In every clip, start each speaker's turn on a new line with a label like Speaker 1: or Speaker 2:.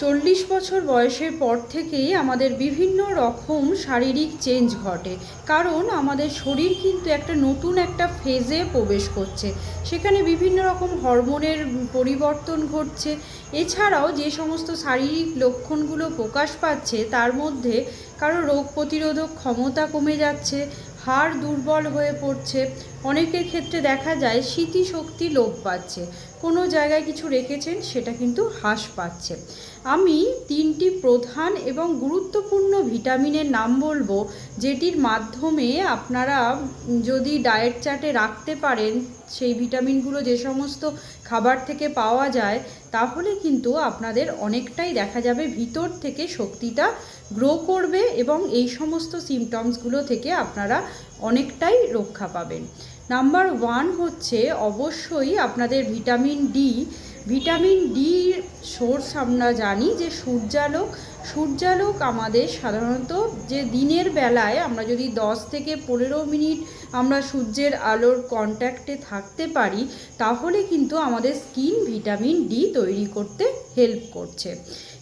Speaker 1: চল্লিশ বছর বয়সের পর থেকেই আমাদের বিভিন্ন রকম শারীরিক চেঞ্জ ঘটে। কারণ আমাদের শরীর কিন্তু একটা নতুন একটা ফেজে প্রবেশ করছে। সেখানে বিভিন্ন রকম হরমোনের পরিবর্তন ঘটছে। এছাড়াও যে সমস্ত শারীরিক লক্ষণগুলো প্রকাশ পাচ্ছে, তার মধ্যে কারও রোগ প্রতিরোধক ক্ষমতা কমে যাচ্ছে, হাড় দুর্বল হয়ে পড়ছে। অনেকের ক্ষেত্রে দেখা যায় স্মৃতিশক্তি লোপ পাচ্ছে। কোনো জায়গায় কিছু রেখেছেন, সেটা কিন্তু হ্রাস পাচ্ছে। আমি তিনটি প্রধান এবং গুরুত্বপূর্ণ ভিটামিনের নাম বলব, যেটির মাধ্যমে আপনারা যদি ডায়েট চার্টে রাখতে পারেন, সেই ভিটামিনগুলো যে সমস্ত খাবার থেকে পাওয়া যায়, তাহলে কিন্তু আপনাদের অনেকটাই দেখা যাবে ভিতর থেকে শক্তিটা গ্রো করবে এবং এই সমস্ত সিমটমসগুলো থেকে আপনারা অনেকটাই রক্ষা পাবেন। নাম্বার ওয়ান হচ্ছে অবশ্যই আপনাদের vitamin D vitamin D source আমরা জানি যে সূর্যালোক সূর্যালোক আমাদের সাধারণত যে দিনের বেলায় আমরা যদি দশ থেকে পনেরো মিনিট আমরা সূর্যের আলোর কন্ট্যাক্টে থাকতে পারি, তাহলে কিন্তু আমাদের স্কিন ভিটামিন ডি তৈরি করতে হেল্প করছে।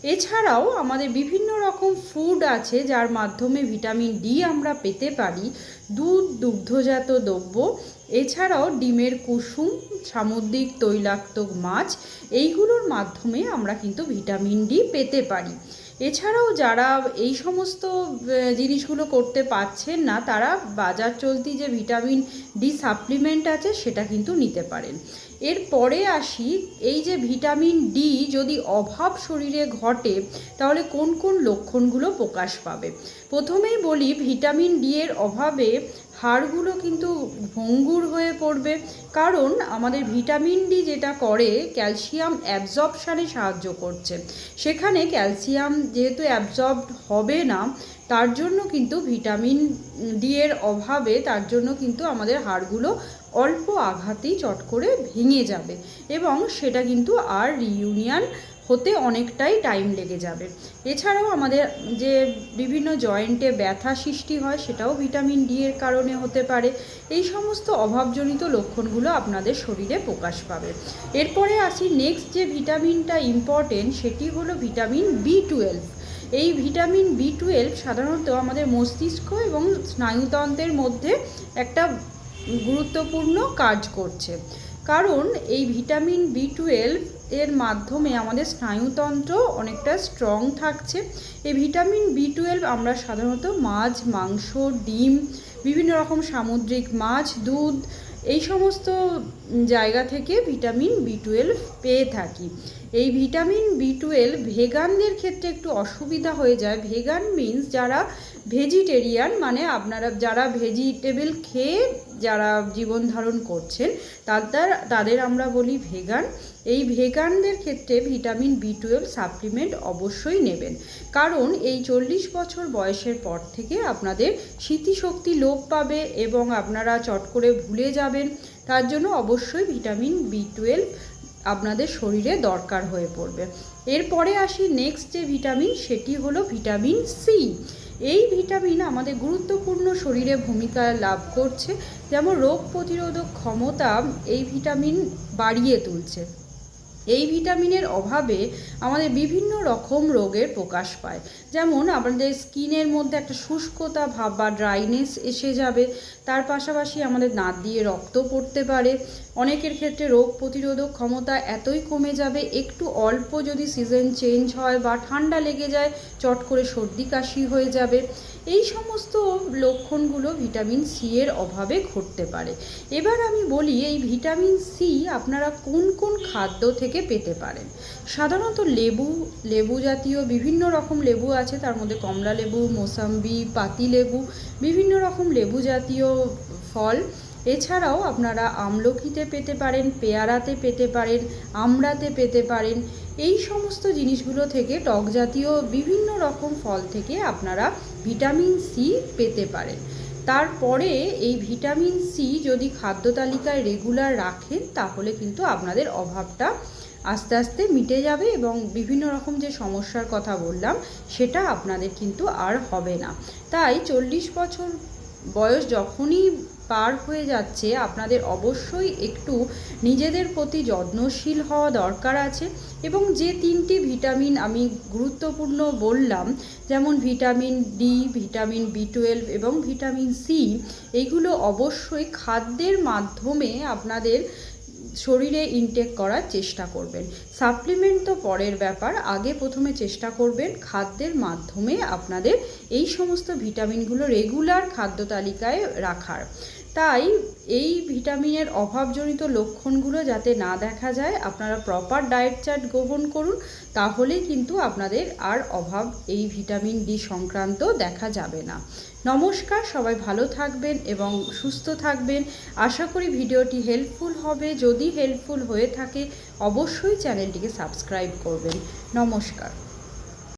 Speaker 1: এছাড়াও আমাদের বিভিন্ন রকম ফুড আছে যার মাধ্যমে ভিটামিন ডি আমরা পেতে পারি, দুধ, দুগ্ধজাত দ্রব্য, এছাড়াও ডিমের কুসুম সামুদ্রিক তৈলাক্ত মাছ, এইগুলোর মাধ্যমে আমরা কিন্তু ভিটামিন ডি পেতে পারি। এছাড়াও যারা এই সমস্ত জিনিসগুলো করতে পারছেন না, তারা বাজার চলতি যে ভিটামিন ডি সাপ্লিমেন্ট আছে, সেটা কিন্তু নিতে পারেন। এরপরে আসি, এই যে ভিটামিন ডি যদি অভাব শরীরে ঘটে, তাহলে কোন কোন লক্ষণগুলো প্রকাশ পাবে? প্রথমেই বলি, ভিটামিন ডি এর অভাবে হাড়গুলো কিন্তু ভঙ্গুর হয়ে পড়বে। কারণ আমাদের ভিটামিন ডি যেটা করে, ক্যালসিয়াম অ্যাবজর্পশানে সাহায্য করছে। সেখানে ক্যালসিয়াম যেহেতু অ্যাবজর্বড হবে না, তার জন্য কিন্তু ভিটামিন ডি এর অভাবে, তার জন্য কিন্তু আমাদের হাড়গুলো অল্প আঘাতেই চট করে ভেঙে যাবে এবং সেটা কিন্তু আর রিইউনিয়ন হতে অনেকটাই টাইম লেগে যাবে। এছাড়াও আমাদের যে বিভিন্ন জয়েন্টে ব্যথা সৃষ্টি হয়, সেটাও ভিটামিন ডি এর কারণে হতে পারে। এই সমস্ত অভাবজনিত লক্ষণগুলো আপনাদের শরীরে প্রকাশ পাবে। এরপরে আসি নেক্সট যে ভিটামিনটা ইম্পর্টেন্ট সেটি হলো ভিটামিন বি টুয়েলভ এই ভিটামিন বি টুয়েলভ সাধারণত আমাদের মস্তিষ্ক এবং স্নায়ুতন্ত্রের মধ্যে একটা গুরুত্বপূর্ণ কাজ করছে। কারণ এই ভিটামিন বি টুয়েলভ এর মাধ্যমে আমাদের স্নায়ুতন্ত্র অনেকটা স্ট্রং থাকছে। এই ভিটামিন বি টুয়েলভ আমরা সাধারণত মাছ, মাংস, ডিম, বিভিন্ন রকম সামুদ্রিক মাছ, দুধ, এই সমস্ত জায়গা থেকে ভিটামিন বি টুয়েলভ পেয়ে থাকি। এই ভিটামিন বি টুয়েলভ ভেগানদের ক্ষেত্রে একটু অসুবিধা হয়ে যায়। ভেগান মিন্স যারা ভেজিটেরিয়ান মানে আপনারা যারা ভেজিটেবল খেয়ে যারা জীবন ধারণ করছেন তাদের তাদের আমরা বলি ভেগান। এই ভেগানদের ক্ষেত্রে ভিটামিন বি টুয়েলভ সাপ্লিমেন্ট অবশ্যই নেবেন। কারণ এই চল্লিশ বছর বয়সের পর থেকে আপনাদের স্মৃতিশক্তি লোপ পাবে এবং আপনারা চট করে ভুলে যাবেন। তার জন্য অবশ্যই ভিটামিন বি টুয়েলভ আপনাদের শরীরে দরকার হয়ে পড়বে। এরপরে আসি নেক্সট যে ভিটামিন সেটি হলো ভিটামিন সি এই ভিটামিন আমাদের গুরুত্বপূর্ণ শরীরে ভূমিকা লাভ করছে, যেমন রোগ প্রতিরোধক ক্ষমতা এই ভিটামিন বাড়িয়ে তুলছে। এই ভিটামিনের অভাবে আমাদের বিভিন্ন রকম রোগের প্রকাশ পায়। যেমন আমাদের স্কিনের মধ্যে একটা শুষ্কতা ভাব বা ড্রাইনেস এসে যাবে, তার পাশাপাশি আমাদের দাঁত দিয়ে রক্ত পড়তে পারে। অনেকের ক্ষেত্রে রোগ প্রতিরোধক ক্ষমতা এতই কমে যাবে, একটু অল্প যদি সিজন চেঞ্জ হয় বা ঠান্ডা লেগে যায়, চট করে সর্দি কাশি হয়ে যাবে। এই সমস্ত লক্ষণগুলো ভিটামিন সি এর অভাবে ঘটতে পারে। এবার আমি বলি, এই ভিটামিন সি আপনারা কোন কোন খাদ্য থেকে পেতে পারেন? সাধারণত লেবু লেবু জাতীয় বিভিন্ন রকম লেবু আছে, তার মধ্যে কমলা লেবু, মোসাম্বি, পাতি লেবু, বিভিন্ন রকম লেবু জাতীয় ফল। এছাড়াও আপনারা আমলকিতে পেতে পারেন, পেয়ারাতে পেতে পারেন, আমড়াতে পেতে পারেন। এই সমস্ত জিনিসগুলো থেকে টক জাতীয় বিভিন্ন রকম ফল থেকে আপনারা ভিটামিন সি পেতে পারেন। তারপরে এই ভিটামিন সি যদি খাদ্য তালিকায় রেগুলার রাখেন, তাহলে কিন্তু আপনাদের অভাবটা আস্তে আস্তে মিটে যাবে এবং বিভিন্ন রকম যে সমস্যার কথা বললাম, সেটা আপনাদের কিন্তু আর হবে না। তাই চল্লিশ বছর বয়স যখনই পার হয়ে যাচ্ছে, আপনাদের অবশ্যই একটু নিজেদের প্রতি যত্নশীল হওয়া দরকার আছে। এবং যে তিনটি ভিটামিন আমি গুরুত্বপূর্ণ বললাম, যেমন vitamin D, vitamin B twelve এবং ভিটামিন সি এইগুলো অবশ্যই খাদ্যের মাধ্যমে আপনাদের শরীরে ইনটেক করার চেষ্টা করবেন। সাপ্লিমেন্ট তো পরের ব্যাপার, আগে প্রথমে চেষ্টা করবেন খাদ্যের মাধ্যমে আপনাদের এই সমস্ত ভিটামিনগুলো রেগুলার খাদ্য তালিকায় রাখার। তাই এই ভিটামিনের অভাবজনিত লক্ষণগুলো যাতে না দেখা যায়, আপনারা প্রপার ডায়েট চার্ট গ্রহণ করুন, তাহলেই কিন্তু আপনাদের আর অভাব এই ভিটামিন ডি সংক্রান্ত দেখা যাবে না। নমস্কার, সবাই ভালো থাকবেন এবং সুস্থ থাকবেন। আশা করি ভিডিওটি হেল্পফুল হবে। যদি হেল্পফুল হয়ে থাকে, অবশ্যই চ্যানেলটিকে সাবস্ক্রাইব করবেন। নমস্কার।